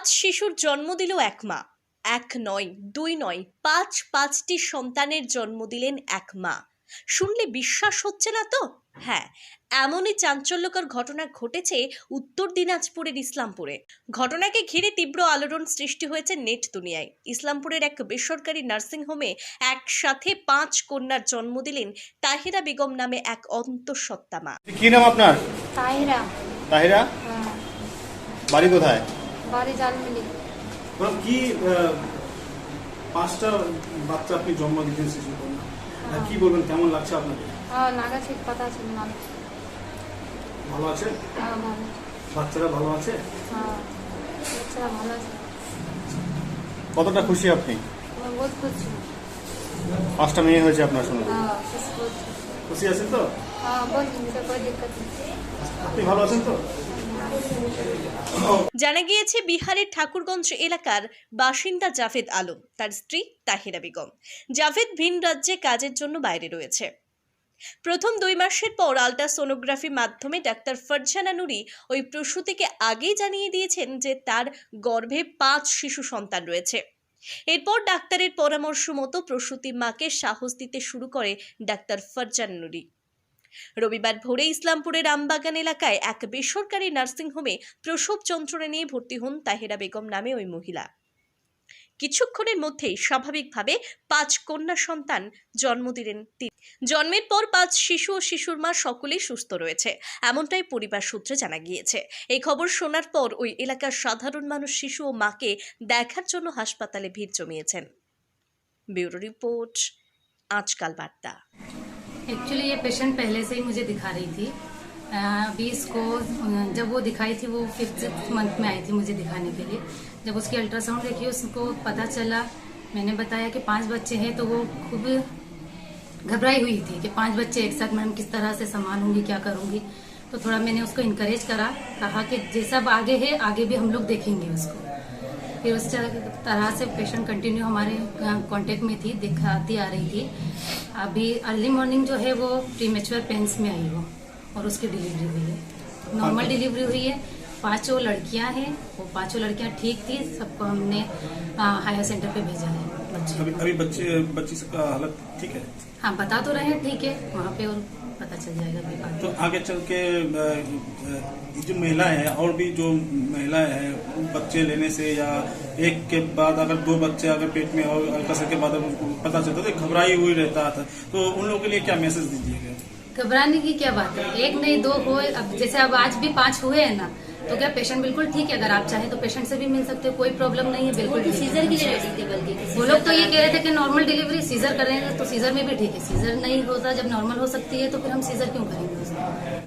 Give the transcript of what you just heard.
পাঁচ শিশুর জন্ম দিল এক মা। এক নয় দুই নয় পাঁচ পাঁচটি সন্তানের জন্ম দিলেন এক মা। শুনলে বিশ্বাস হচ্ছে না তো? হ্যাঁ এমনই চাঞ্চল্যকর ঘটনা ঘটেছে উত্তর দিনাজপুরের ইসলামপুরে। ঘটনাকে ঘিরে তীব্র আলোড়ন সৃষ্টি হয়েছে নেট দুনিয়ায়। ইসলামপুরের এক বেসরকারি নার্সিংহোমে একসাথে পাঁচ কন্যার জন্ম দিলেন তাহিরা বেগম নামে এক অন্তঃসত্ত্বা মা। কি নাম আপনার? তাহিরা। তাহিরা? হ্যাঁ। বাড়ি কোথায়? বাড়ি জানমিনি কি পাঁচটা বাচ্চা আপনি জন্ম দিতেন শিশু কন্যা? কি বলবেন কেমন লাগছে আপনাকে নাগা ঠিক কথা আছে মানুষ হ্যাঁ, ভালো আছে? হ্যাঁ বাচ্চারা ভালো আছে? বাচ্চারা ভালো আছে। কতটা খুশি আপনি? হ্যাঁ, বহুত খুশি। পাঁচটা মেয়ে হয়েছে আপনার সঙ্গে। হ্যাঁ, খুশি আছেন তো? আপনি ভালো আছেন তো? জানা গিয়েছে, বিহারের ঠাকুরগঞ্জ এলাকার বাসিন্দা জাভেদ আলম, তার স্ত্রী তাহিরা বেগম। জাভেদ ভিন রাজ্যে কাজের জন্য বাইরে রয়েছে। প্রথম দুই মাসের পর আলট্রাসোনোগ্রাফি মাধ্যমে ডাক্তার ফারজানা নুরি ওই প্রসূতিকে আগেই জানিয়ে দিয়েছেন যে তার গর্ভে পাঁচ শিশু সন্তান রয়েছে। এরপর ডাক্তারের পরামর্শ মতো প্রসূতি মাকে সাহস দিতে শুরু করে ডাক্তার ফারজানা নুরি। রবিবার ভোরে ইসলামপুরের আমবাগান এলাকায় এক বেসরকারি নার্সিংহোমে প্রসব যন্ত্রণা নিয়ে ভর্তি হন তাহেরা বেগম নামে ওই মহিলা। কিছুক্ষণের মধ্যেই স্বাভাবিকভাবে পাঁচ কন্যা সন্তান জন্ম দিলেন তিনি। জন্মের পর পাঁচ শিশু ও শিশুর মা সকলেই সুস্থ রয়েছে, এমনটাই পরিবার সূত্রে জানা গিয়েছে। এই খবর শোনার পর ওই এলাকার সাধারণ মানুষ শিশু ও মাকে দেখার জন্য হাসপাতালে ভিড় জমিয়েছেন। ব্যুরো রিপোর্ট, আজকাল বার্তা। एक्चुअली ये पेशेंट पहले से ही मुझे दिखा रही थी। अभी इसको जब वो दिखाई थी, वो फिफ्थ मंथ में आई थी मुझे दिखाने के लिए। जब उसकी अल्ट्रासाउंड देखी, उसको पता चला, मैंने बताया कि पाँच बच्चे हैं तो वो खूब घबराई हुई थी कि पाँच बच्चे एक साथ मैडम किस तरह से संभालूँगी क्या करूँगी। तो थोड़ा मैंने उसको इनकरेज करा, कहा कि जैसा आगे है, आगे भी हम लोग देखेंगे उसको। फिर उस तरह से पेशेंट कंटिन्यू हमारे कांटेक्ट में थी दिखाती आ रही थी। अभी अर्ली मॉर्निंग जो है वो प्रीमेच्योर पेंस में आई वो और उसकी डिलीवरी हुई है। नॉर्मल डिलीवरी हुई है। पाँचों लड़कियाँ हैं वो पाँचों लड़कियाँ ठीक थी सबको हमने हायर सेंटर पे भेजा है बच्चे। अभी अभी बच्चे बच्ची सबका हालत ठीक है? हाँ बता तो रहे हैं ठीक है वहाँ पे और पता चल जाएगा तो आगे चल के जो महिलाएँ हैं और भी जो महिलाएँ हैं बच्चे लेने से या एक के बाद अगर दो बच्चे अगर पेट में और अल्ट्रासाउंड के बाद पता चलता तो घबराई हुई रहता था। तो उन लोगों के लिए क्या मैसेज दीजिएगा? घबराने की क्या बात है? एक नहीं दो हो अब जैसे अब आज भी पाँच हुए हैं ना तो क्या पेशेंट बिल्कुल ठीक है? अगर आप चाहें तो पेशेंट से भी मिल सकते हो कोई प्रॉब्लम नहीं है बिल्कुल सीजर के लिए रेडी थे बल्कि वो लोग तो ये कह रहे थे कि नॉर्मल डिलीवरी सीजर करेंगे तो सीजर में भी ठीक है। सीजर नहीं होता जब नॉर्मल हो सकती है तो फिर हम सीजर क्यों करेंगे?